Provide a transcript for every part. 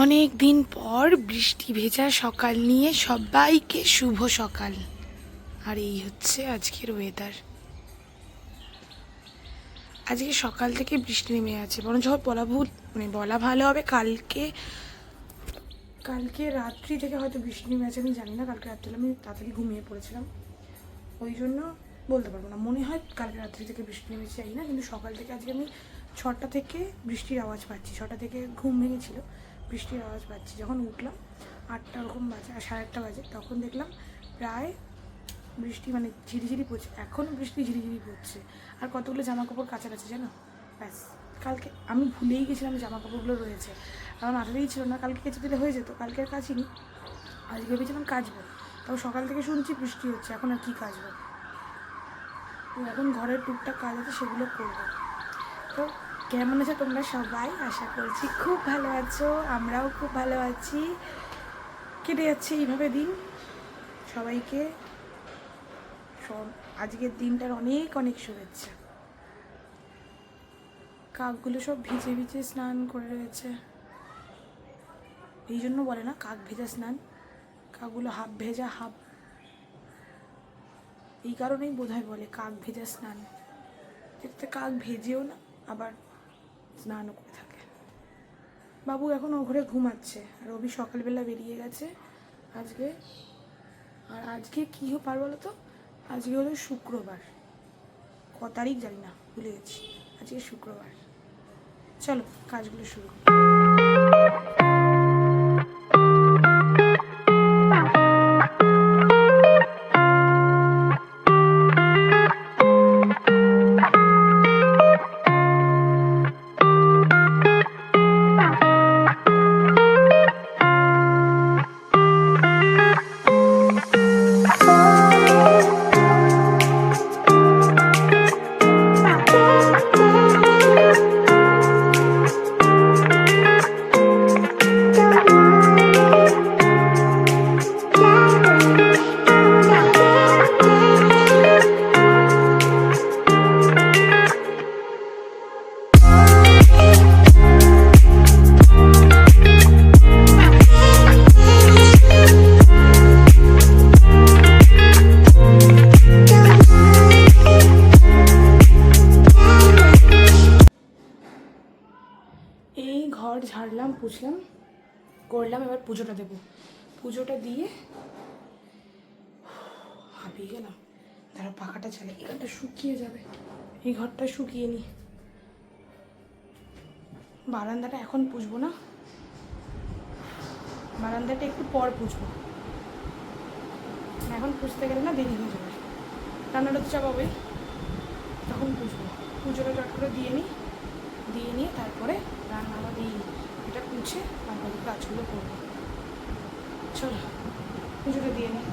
অনেক দিন পর বৃষ্টি ভেজা সকাল নিয়ে সবাইকে শুভ সকাল। আর এই হচ্ছে আজকের ওয়েদার আজকে সকাল থেকে বৃষ্টি নেমে আছে, বরঞ্চ বলা ভুল মানে বলা ভালো হবে কালকে কালকে রাত্রি থেকে হয়তো বৃষ্টি নেমে আছে, আমি জানি না, কালকে রাত্রে আমি তাড়াতাড়ি ঘুমিয়ে পড়েছিলাম। ওই জন্য বলতে পারব না, মনে হয় কালকে রাত্রি থেকে বৃষ্টি নেমেছে, জানি না, কিন্তু সকাল থেকে আজকে আমি ছটা থেকে বৃষ্টির আওয়াজ পাচ্ছি, ছটা থেকে ঘুম ভেঙেছিল। বৃষ্টির আওয়াজ পাচ্ছি। যখন উঠলাম, আটটা ওরকম বাজে, আর সাড়ে আটটা বাজে, তখন দেখলাম প্রায় বৃষ্টি মানে ঝিরিঝিরি পড়ছে। এখনও বৃষ্টি ঝিরিঝিরি পড়ছে। আর কতগুলো জামা কাপড় কাছাকাছি, জানো? ব্যাস, কালকে আমি ভুলেই গেছিলাম জামা কাপড়গুলো রয়েছে। আমার মাথাতেই ছিল না, কালকে কেচে দিলে হয়ে যেত, কালকে আর কাচিনি। আজকে ভেবেছিলাম কাচবো। তাও সকাল থেকে শুনছি বৃষ্টি হচ্ছে, এখন আর কী কাচবো? তো এখন ঘরের টুকটাক কাজ আছে, সেগুলো করব। তো কেমন আছো তোমরা সবাই? আশা করছি খুব ভালো আছো, আমরাও খুব ভালো আছি। কেটে যাচ্ছে এইভাবে দিন সবাইকে। সব, আজকের দিনটার অনেক অনেক শুভেচ্ছা। কাকগুলো সব ভিজে ভিজে স্নান করে রয়েছে। এই জন্য বলে না, কাক ভেজা স্নান। কাকগুলো হাফ ভেজা, হাফ এই কারণেই বোধহয় বলে কাক ভেজা স্নান। কাক ভেজেও না, আবার স্নানও করে থাকে। বাবু এখন ও ঘরে ঘুমাচ্ছে রবি সকালবেলা বেরিয়ে গেছে আজকে। আর আজকে কী পার বলো তো আজকে হলো শুক্রবার। ক তারিখ জানি না, ভুলে গেছি। আজকে শুক্রবার। চলো, কাজগুলো শুরু করি। করলাম এবার পুজোটা দেবো। পুজোটা দিয়ে হাঁপিয়ে গেলাম। তারা পাখাটা চালে এখানটা শুকিয়ে যাবে। এই ঘরটা শুকিয়ে নি। বারান্দাটা এখন পুষবো না। বারান্দাটা একটু পর পুষবো এখন পুষতে গেলে না দেরি হয়ে যাবে। রান্নাটা তো চাপাবেই। তখন পুষবো পুজোটা চট করে দিয়ে নিই দিয়ে নিয়ে তারপরে রান্না দিয়ে এই পুছে তারপরে কাজগুলো করব। চলো, পুজোটা দিয়ে নিই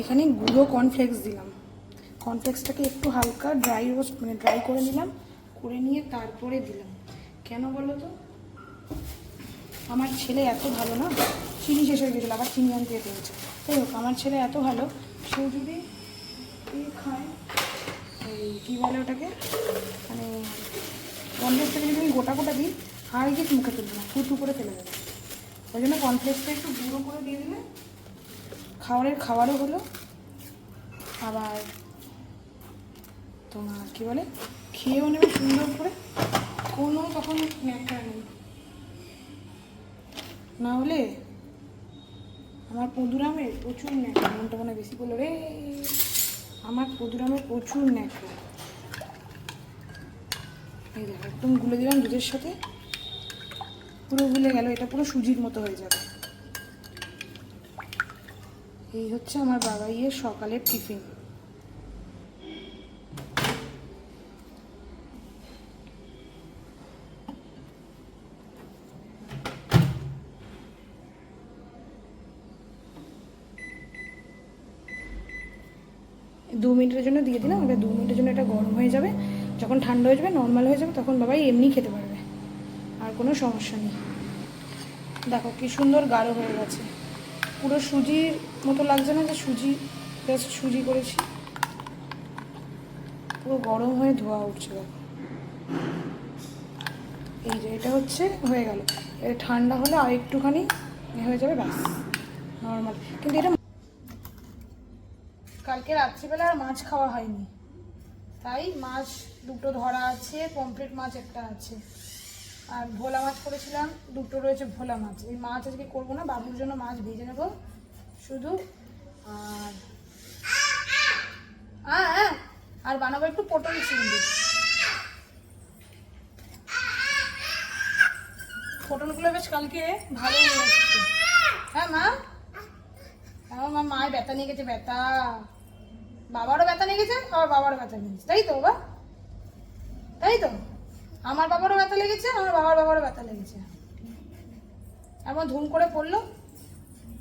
এখানে গুঁড়ো কর্নফ্লেক্স দিলাম। কর্নফ্লেক্সটাকে একটু হালকা ড্রাই রোস্ট মানে ড্রাই করে নিলাম। করে নিয়ে তারপরে দিলাম। কেন বলো তো? আমার ছেলে এত ভালো না, চিনি শেষ হয়ে গেছিল, আবার চিনি আনতে যেতে হচ্ছে তাই হোক, আমার ছেলে এত ভালো, সে যদি খায়, এই কী বলে ওটাকে? মানে কর্নফ্লেক্সটাকে যদি আমি গোটা গোটা দিই আর গিয়ে মুখে তুলবে না ফুটু করে ফেলে দেবে। ওই জন্য কর্নফ্লেক্সটা একটু গুঁড়ো করে দিয়ে দিলে, খাবারের খাবারও হলো। আবার তোমার কী বলে? খেয়েও নেবে সুন্দর করে। কোনো তখন ন্যাকড়া নেই। না হলে আমার পদুরামের প্রচুর ন্যাকড়া, মনটা মনে বেশি বলল রে, আমার পদুরামের প্রচুর দেখো, একদম গুলে দিলাম দুধের সাথে। পুরো গুলে গেল, এটা পুরো সুজির মতো হয়ে যাবে। এই হচ্ছে আমার বাবা ইয়ের সকালের টিফিন দু মিনিটের জন্য দিয়ে দিলাম। এবার দু মিনিটের জন্য এটা গরম হয়ে যাবে। যখন ঠান্ডা হয়ে যাবে নর্মাল হয়ে যাবে, তখন বাবাই এমনি খেতে পারবে। আর কোনো সমস্যা নেই। দেখো কি সুন্দর গাঢ় হয়ে গেছে। পুরো সুজির মতো লাগছে না যে সুজি জাস্ট সুজি করেছি। পুরো গরম হয়ে ধোয়া উঠছে দেখো। এই যে এটা হচ্ছে, হয়ে গেল। ঠান্ডা হলে আর একটুখানি হয়ে যাবে ব্যাস। নর্মাল কিন্তু এটা কালকে রাত্রিবেলা আর মাছ খাওয়া হয়নি। তাই মাছ দুটো ধরা আছে পমফ্রেট মাছ একটা আছে। আর ভোলা মাছ করেছিলাম, দুটো রয়েছে ভোলা মাছ। এই মাছ আজকে করব না, বাবুর জন্য মাছ ভেজে নেব, শুধু আর হ্যাঁ হ্যাঁ আর বানাবো একটু পটল চিংড়ি। পটলগুলো বেশ কালকে ভালো হ্যাঁ মা? আমার মা, মায়ের ব্যথা নিয়ে গেছে, ব্যথা। বাবারও ব্যথা লেগেছে, আমার বাবারও ব্যথা নিয়ে গেছে তাই তো, বাবা? তাই তো? আমার বাবারও ব্যথা লেগেছে, আমার বাবার বাবারও ব্যথা লেগেছে। এমন ধুম করে পড়ল,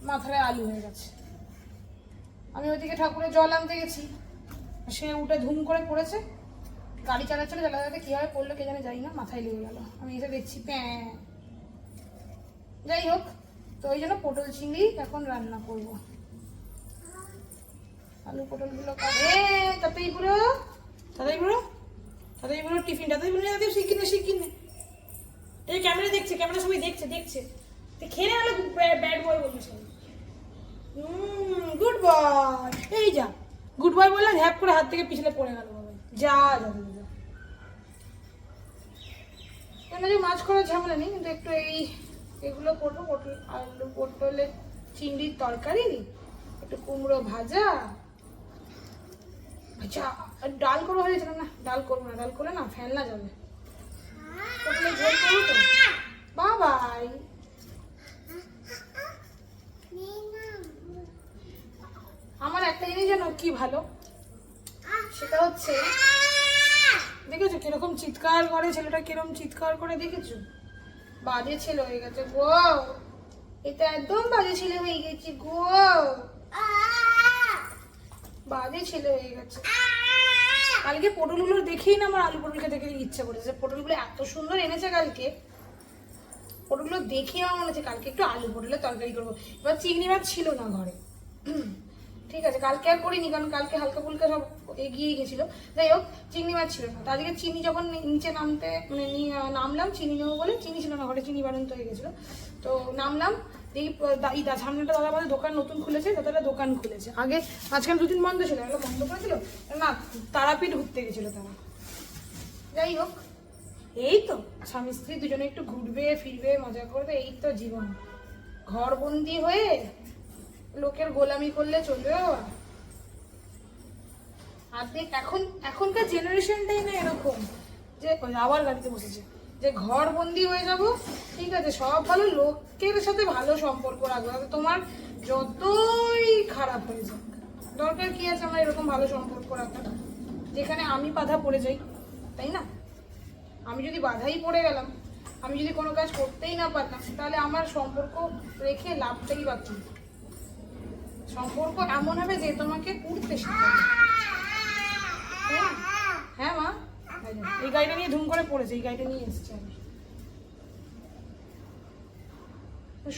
মাথায় আলু হয়ে গেছে। আমি ওইদিকে ঠাকুরের জল আনতে গেছি। সে উঠে ধুম করে পড়েছে। গাড়ি চালাচ্ছিল, চালাতে কীভাবে পড়ল কে জানে যাই না, মাথায় লেগে গেল। আমি এসে দেখছি, প্যাঁ। যাই হোক, তো ওই জন্য পটল চিংড়ি এখন রান্না করব। আলু পটলগুলো কাটে তাতেই পুরো তাতেই পুরো তাতেই পুরো টিফিন, তাতেই পুরো তাদের শিখি না শিখি না এই ক্যামেরা দেখছে, ক্যামেরা সবাই দেখছে দেখছে। তো খেয়ে আলো ব্যাড বয় বলব সবাই। গুড বয় এই যা গুড বয় বললাম হ্যাপ করে হাত থেকে পিছনে পড়ে গেল বাবা। যা যা এমনি মাছ করার ঝামেলা নেই, কিন্তু একটু এই, এগুলো করব, পটল, আলু পটলের চিংড়ির তরকারি, একটু কুমড়ো ভাজা ডাল করা হয়েছিল না। ডাল করব না, ডাল করলে না ফেলনা যাবে করব তো। বাবাই। আমার একটা জিনিস জানো কি ভালো? সেটা হচ্ছে, দেখেছ কীরকম চিৎকার করে, ছেলেটা কীরকম চিৎকার করে দেখেছ? বাজে ছেলে হয়ে গেছে গো। এটা একদম বাজে ছেলে হয়ে গেছে গো। বাজে ছেলে হয়ে গেছে। কালকে পটলগুলো দেখেই না আমার আলু পটল খেতে খেতে ইচ্ছা করেছে পটলগুলো এত সুন্দর এনেছে কালকে। পটলগুলো দেখেই আমার মনে হচ্ছে কালকে একটু আলু পটলের তরকারি করব। এবার চিংড়ি মাছ ছিল না ঘরে। ঠিক আছে, কালকে আর করিনি, কারণ কালকে হালকা ফুলকা সব এগিয়ে গেছিল। যাই হোক, চিংড়ি মাছ ছিল না। তো আজকে চিনি যখন নিচে নামতে মানে নামলাম চিনি নেব বলে চিনি ছিল না, ঘরে চিনি বাড়ন্ত হয়ে গেছিল। তো নামলাম এই সামনেটা দাদা আমাদের দোকান নতুন খুলেছে দাদারা দোকান খুলেছে। আগে মাঝখানে দুদিন বন্ধ ছিল, এগুলো বন্ধ করেছিল? না, তারাপীঠ ঘুরতে গেছিল তারা। যাই হোক, এই তো। স্বামী স্ত্রী দুজনে একটু ঘুরবে, ফিরবে, মজা করবে, এই তো জীবন। ঘর বন্দি হয়ে লোকের গোলামি করলে চলবে বাবা। আর দেখ, এখন, এখনকার জেনারেশনটাই না এরকম যে, আবার গাড়িতে বসেছে। যে ঘর বন্দি হয়ে যাব, ঠিক আছে, সব ভালো, লোকের সাথে ভালো সম্পর্ক রাখব, তাতে তোমার যতই খারাপ হয়ে যাক, দরকার কি আছে আমার এরকম ভালো সম্পর্ক রাখার? যেখানে আমি বাধা পড়ে যাই, তাই না? আমি যদি বাধাই পড়ে গেলাম, আমি যদি কোনো কাজ করতেই না পারতাম, তাহলে আমার সম্পর্ক রেখে লাভটাই কি সম্পর্ক এমন হবে যে তোমাকে উঠতে শেখাবে। হ্যাঁ মা? এই গাড়িটা নিয়ে ধুম করে পড়েছে, এই গাড়িটা নিয়ে এসছে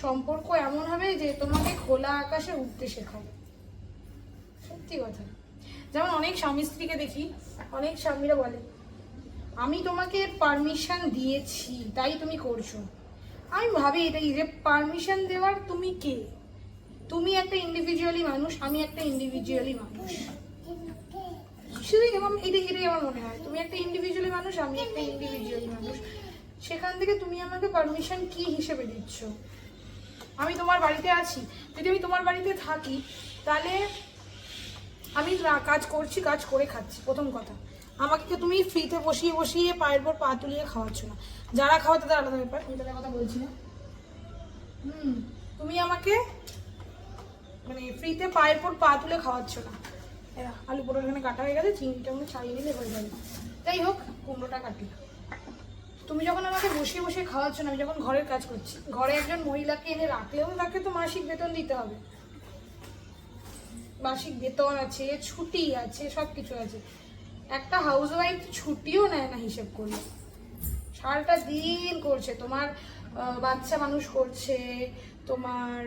সম্পর্ক এমন হবে যে তোমাকে খোলা আকাশে উঠতে শেখাবে সত্যি কথা। যেমন অনেক স্বামী স্ত্রীকে দেখি, অনেক স্বামীরা বলে, আমি তোমাকে পারমিশন দিয়েছি, তাই তুমি করছ। আমি ভাবি এটাই যে পারমিশন দেওয়ার তুমি কে? তুমি একটা ইন্ডিভিজুয়ালি মানুষ, আমি একটা ইন্ডিভিজুয়ালি মানুষ। শুধু এরকম এটাই এটাই আমার মনে হয়। তুমি একটা ইন্ডিভিজুয়ালি মানুষ, আমি একটা ইন্ডিভিজুয়ালি মানুষ। সেখান থেকে তুমি আমাকে পারমিশন কি হিসেবে দিচ্ছ? আমি তোমার বাড়িতে আছি। যদি আমি তোমার বাড়িতে থাকি, তাহলে আমি কাজ করছি, কাজ করে খাচ্ছি, প্রথম কথা। আমাকে তুমি ফ্রিতে বসিয়ে বসিয়ে পায়ের পর পা তুলিয়ে খাওয়াচ্ছ না? যারা খাওয়া তাদের আলাদা ব্যাপার, আমি তাদের কথা বলছি না। হুম, তুমি আমাকে মানে ফ্রিতে পায়ের পর পা তুলে খাওয়াচ্ছ না। আলু পটল এখানে কাটা হয়ে গেছে চিংড়িটা মনে ছাড়িয়ে নিলে হয়ে যাবে। যাই হোক, কুমড়োটা কাটি। তুমি যখন আমাকে বসিয়ে বসিয়ে খাওয়াচ্ছ না, আমি যখন ঘরের কাজ করছি, ঘরে একজন মহিলাকে এনে রাখলেও তাকে তো মাসিক বেতন দিতে হবে। মাসিক বেতন আছে, ছুটি আছে সব কিছু আছে। একটা হাউস ওয়াইফ ছুটিও নেয় না হিসেব করলে সারাটা দিন করছে। তোমার বাচ্চা মানুষ করছে, তোমার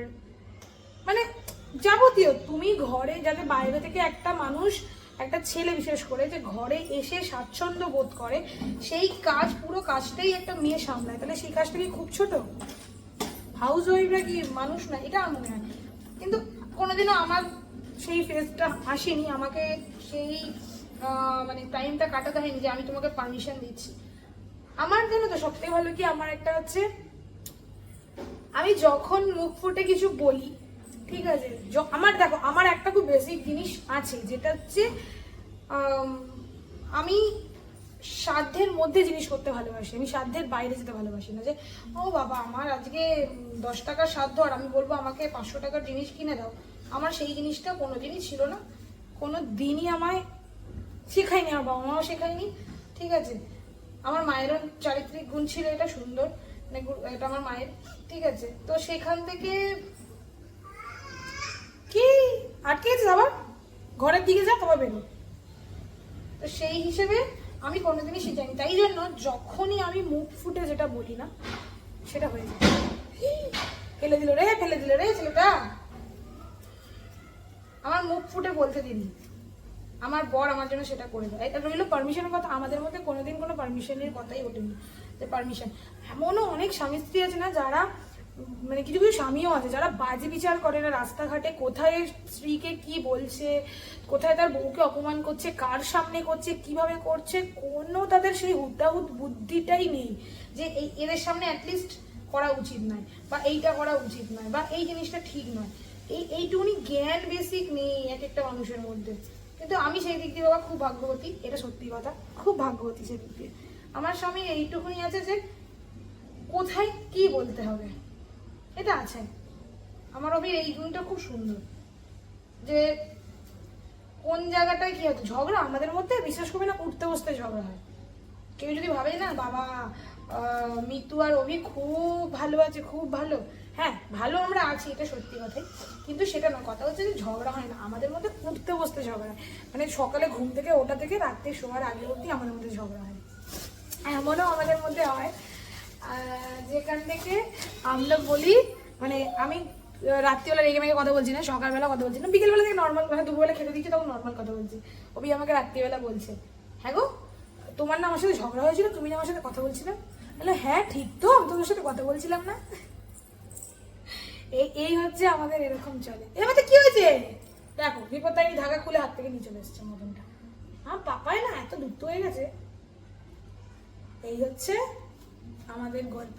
মানে যাবতীয়। তুমি ঘরে যাতে বাইরে থেকে একটা মানুষ, একটা ছেলে বিশেষ করে, যে ঘরে এসে স্বাচ্ছন্দ্য বোধ করে, সেই কাজ, পুরো কাজটাই একটা মেয়ে সামলায়। তাহলে সেই কাজটা কি খুব ছোট? হাউস ওয়াইফরা কি মানুষ না? এটা আমার মনে হয়। কিন্তু কোনোদিনও আমার সেই ফেজটা আসেনি। আমাকে সেই মানে টাইমটা কাটাতে হয়নি যে আমি তোমাকে পারমিশন দিচ্ছি। আমার জন্য তো সবথেকে ভালো কি? আমার একটা হচ্ছে, আমি যখন মুখ ফুটে কিছু বলি ঠিক আছে আমার দেখো, আমার একটা খুব বেসিক জিনিস আছে, যেটা হচ্ছে, আমি সাধ্যের মধ্যে জিনিস করতে ভালোবাসি, আমি সাধ্যের বাইরে যেতে ভালোবাসি না, যে, ও বাবা, আমার আজকে দশ টাকার সাধ্য, আর আমি বলব আমাকে পাঁচশো টাকার জিনিস কিনে দাও, আমার সেই জিনিসটা কোনো দিনই ছিল না কোনো দিনই আমায় শেখায়নি, আমার বাবা মাও শেখায়নি, ঠিক আছে, আমার মায়েরও চারিত্রিক গুণ ছিল, এটা সুন্দর মানে এটা আমার মায়ের, ঠিক আছে, তো সেখান থেকে কি? আটকে গেছিস আবার? ঘরের দিকে যা তোমার বেরো। তো সেই হিসেবে আমি কোনোদিনই শিখাইনি তাই জন্য যখনই আমি মুখ ফুটে যেটা বলি না, সেটা হয়ে যায়। ফেলে দিল রে, ফেলে দিল রে ছেলেটা। আমার মুখ ফুটে বলতে দিন। আমার বর আমার জন্য সেটা করে দেয়। এটা রইল পারমিশনের কথা। আমাদের মধ্যে কোনোদিন কোনো পারমিশনের কথাই ওঠেনি। যে পারমিশন এমনও অনেক স্বামী স্ত্রী আছে না যারা মানে কিছু কিছু স্বামীও আছে যারা বাজে বিচার করে না রাস্তাঘাটে। কোথায় স্ত্রীকে কি বলছে? কোথায় তার বউকে অপমান করছে? কার সামনে করছে? কীভাবে করছে? কোনো তাদের সেই হুদ্দাহুদ বুদ্ধিটাই নেই যে এই এদের সামনে অ্যাটলিস্ট করা উচিত নয় বা এইটা করা উচিত নয় বা এই জিনিসটা ঠিক নয়। এই এইটুকুনি জ্ঞান বেসিক নেই এক একটা মানুষের মধ্যে। কিন্তু আমি সেই দিক দিয়ে বাবা খুব ভাগ্যবতী, এটা সত্যি কথা, খুব ভাগ্যবতী সেই দিক দিয়ে। আমার স্বামী এইটুকুনি আছে যে কোথায় কি বলতে হবে? এটা আছে। আমার অভির এই গুণটা খুব সুন্দর। যে কোন জায়গাটায় কি হতো ঝগড়া আমাদের মধ্যে বিশেষ করে না, উঠতে বসতে ঝগড়া হয়। কেউ যদি ভাবে না, বাবা মিতু আর অভি খুব ভালো আছে, খুব ভালো। হ্যাঁ ভালো আমরা আছি, এটা সত্যি কথাই। কিন্তু সেটা না কথা হচ্ছে যে ঝগড়া হয় না। আমাদের মধ্যে উঠতে বসতে ঝগড়া হয়। মানে সকালে ঘুম থেকে, ওটা থেকে রাত্রে শোয়ার আগে অবধি আমাদের মধ্যে ঝগড়া হয়। এমনও আমাদের মধ্যে হয় যেখান থেকে আমরা বলি মানে আমি রাত্রিবেলা রেগে মেগে কথা বলছি না, সকালবেলা কথা বলছি না, বিকেলবেলা থেকে নর্মাল মানে দুপুরবেলা খেতে দিচ্ছি, তখন নর্মাল কথা বলছি। ওবি আমাকে রাত্রিবেলা বলছে হ্যাঁ গো, তোমার না আমার সাথে ঝগড়া হয়েছিল, তুমি না আমার সাথে কথা বলছিলে? বলল হ্যাঁ ঠিক তো, আমি তোমার সাথে কথা বলছিলাম না। এই এই হচ্ছে আমাদের এরকম চলে। এবার কি হয়েছে? দেখো, বিপত্তারিণী ধাগা খুলে হাত থেকে নিয়ে চলে এসছে মতনটা আমার পাপায় না এত দুঃখ হয়ে গেছে। এই হচ্ছে আমাদের গল্প।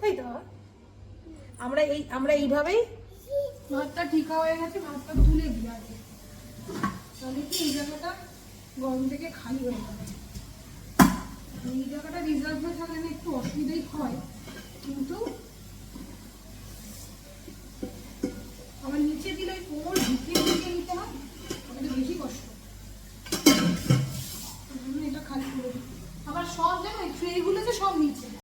তাই তো? আমরা এই, আমরা এইভাবেই ভাতটা ঠিকা হয়ে গেছে, ভাতটা তুলে দিই আগে। তাহলে কি, এই জায়গাটা গরম থেকে খালি হয়ে যাবে। এই জায়গাটা রিজার্ভ হয়ে থাকলে না একটু অসুবিধাই হয়। কিন্তু আমার নিচে দিলে ওই কোমর ঢুকিয়ে ঢুকিয়ে নিতে হয় আমাদের বেশি কষ্ট। এটা খালি করে দিই। সব জায়গায় ট্রেগুলো যে সব নিচে।